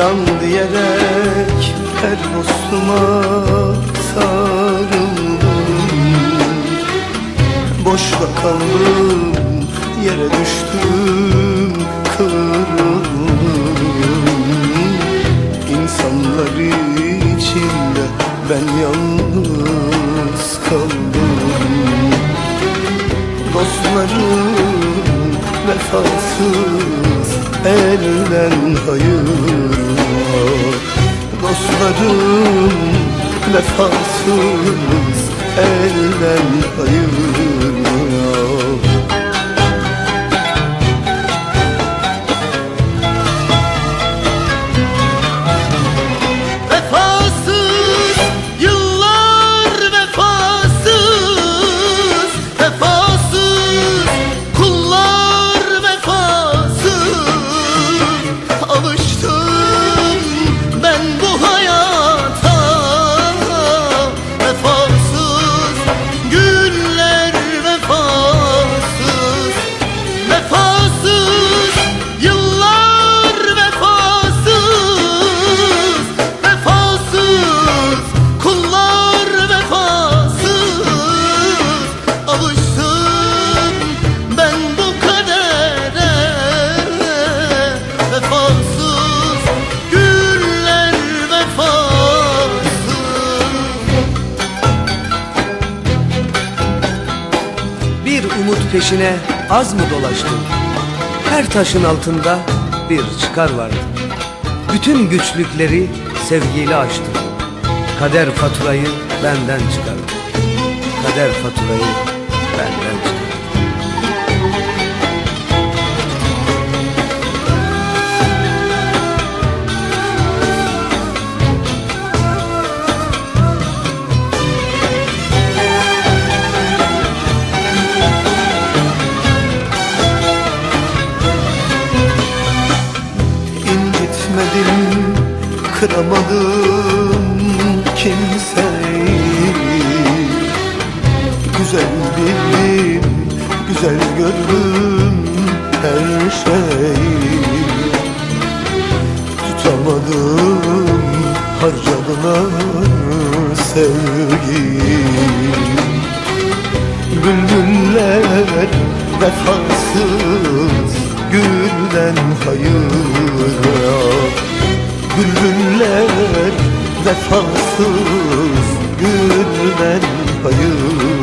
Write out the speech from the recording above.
can diyerek her dostuma sarıldım. Boşta kaldım yere düştüm kırıldım. İnsanlar içinde ben yalnız kaldım. Dostlarım vefasız elden hayırlar Dostlarım vefasız elden hayırlar umut peşine az mı dolaştım? Her taşın altında bir çıkar vardı. Bütün güçlükleri sevgiyle açtım. Kader faturayı benden çıkardı. Kader faturayı benden çıkardı. Kıramadım kimseyi. Güzel bildim, güzel gördüm her şeyi. Tutamadım, harcadılar sevgiyi. Bülbüller vefasız gülden hayır Bülbüller vefasız gülden hayır